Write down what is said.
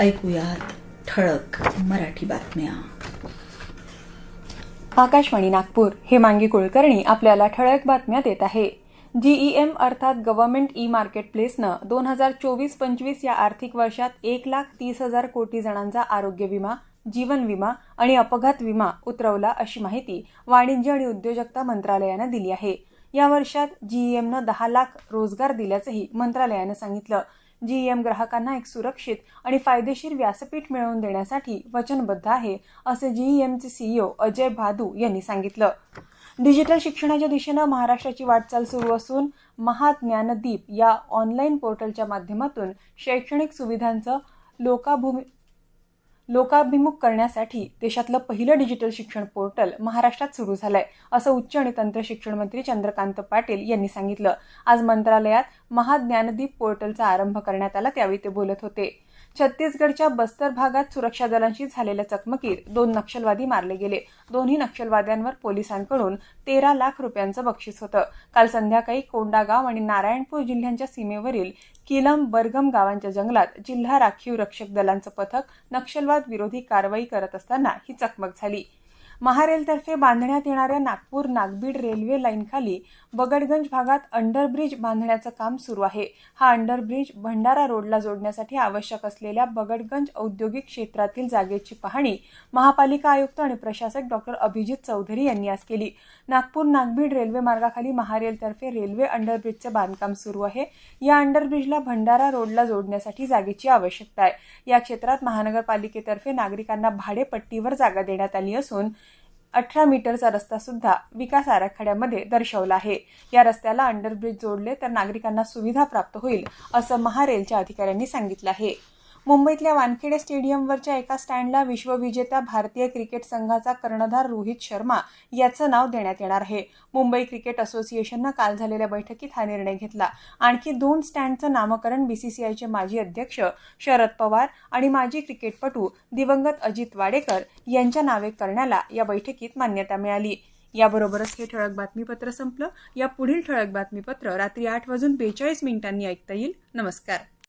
ऐकूयात ठळक मराठी बातम्या. आकाशवाणी नागपूर हेमांगी कुलकर्णी आपल्याला ठळक बातम्या देत आहे. जीईएम अर्थात गव्हर्नमेंट ई मार्केट प्लेसनं दोन हजार चोवीस पंचवीस या आर्थिक वर्षात एक लाख तीस हजार कोटी जणांचा आरोग्य विमा जीवन विमा आणि अपघात विमा उतरवला अशी माहिती वाणिज्य आणि उद्योजकता मंत्रालयानं दिली आहे. या वर्षात जीईएमनं दहा लाख रोजगार दिल्याचंही मंत्रालयानं सांगितलं. जीईएम ग्राहकांना एक सुरक्षित आणि फायदेशीर व्यासपीठ मिळवून देण्यासाठी वचनबद्ध आहे असे जीईएमचे सीईओ अजय भादू यांनी सांगितलं. डिजिटल शिक्षणाच्या दिशेनं महाराष्ट्राची वाटचाल सुरू असून महाज्ञानदीप या ऑनलाईन पोर्टलच्या माध्यमातून शैक्षणिक सुविधांचं लोकाभूमी लोकाभिमुख करण्यासाठी देशातलं पहिलं डिजिटल शिक्षण पोर्टल महाराष्ट्रात सुरू झालंय असं उच्च आणि तंत्र शिक्षण मंत्री चंद्रकांत पाटील यांनी सांगितलं. आज मंत्रालयात महाज्ञानदीप पोर्टलचा आरंभ करण्यात आला त्यावेळी ते बोलत होते. छत्तीसगडच्या बस्तर भागात सुरक्षा दलांशी झालेल्या चकमकीत दोन नक्षलवादी मारले गेले. दोन्ही नक्षलवाद्यांवर पोलिसांकडून तेरा लाख रुपयांचं बक्षीस होतं. काल संध्याकाळी कोंडागाव आणि नारायणपूर जिल्ह्यांच्या सीमेवरील किलम बरगम गावांच्या जंगलात जिल्हा राखीव रक्षक दलांचं पथक नक्षलवाद विरोधी कारवाई करत असताना ही चकमक झाली. महारेलतर्फे बांधण्यात येणाऱ्या नागपूर नागबीड रेल्वे लाईनखाली बगडगंज भागात अंडरब्रिज बांधण्याचं काम सुरू आहे. हा अंडरब्रिज भंडारा रोडला जोडण्यासाठी आवश्यक असलेल्या बगडगंज औद्योगिक क्षेत्रातील जागेची पाहणी महापालिका आयुक्त आणि प्रशासक डॉक्टर अभिजित चौधरी यांनी आज केली. नागपूर नागबीड रेल्वे मार्गाखाली महारेलतर्फे रेल्वे अंडरब्रिजचं बांधकाम सुरू आहे. या अंडरब्रिजला भंडारा रोडला जोडण्यासाठी जागेची आवश्यकता आहे. या क्षेत्रात महानगरपालिकेतर्फे नागरिकांना भाडेपट्टीवर जागा देण्यात आली असून अठरा मीटरचा रस्ता सुद्धा विकास आराखड्यामध्ये दर्शवला आहे. या रस्त्याला अंडरब्रिज जोडले तर नागरिकांना सुविधा प्राप्त होईल असं महारेलच्या अधिकाऱ्यांनी सांगितलं आहे. मुंबईतल्या वानखेडे स्टेडियमवरच्या एका स्टँडला विश्वविजेत्या भारतीय क्रिकेट संघाचा कर्णधार रोहित शर्मा याचं नाव देण्यात येणार आहे. मुंबई क्रिकेट असोसिएशननं काल झालेल्या बैठकीत हा निर्णय घेतला. आणखी दोन स्टँडचं नामकरण बीसीसीआयचे माजी अध्यक्ष शरद पवार आणि माजी क्रिकेटपटू दिवंगत अजित वाडेकर यांच्या नावे करण्याला या बैठकीत मान्यता मिळाली. याबरोबरच हे ठळक बातमीपत्र संपलं. या पुढील ठळक बातमीपत्र रात्री आठ वाजून बेचाळीस मिनिटांनी ऐकता येईल. नमस्कार.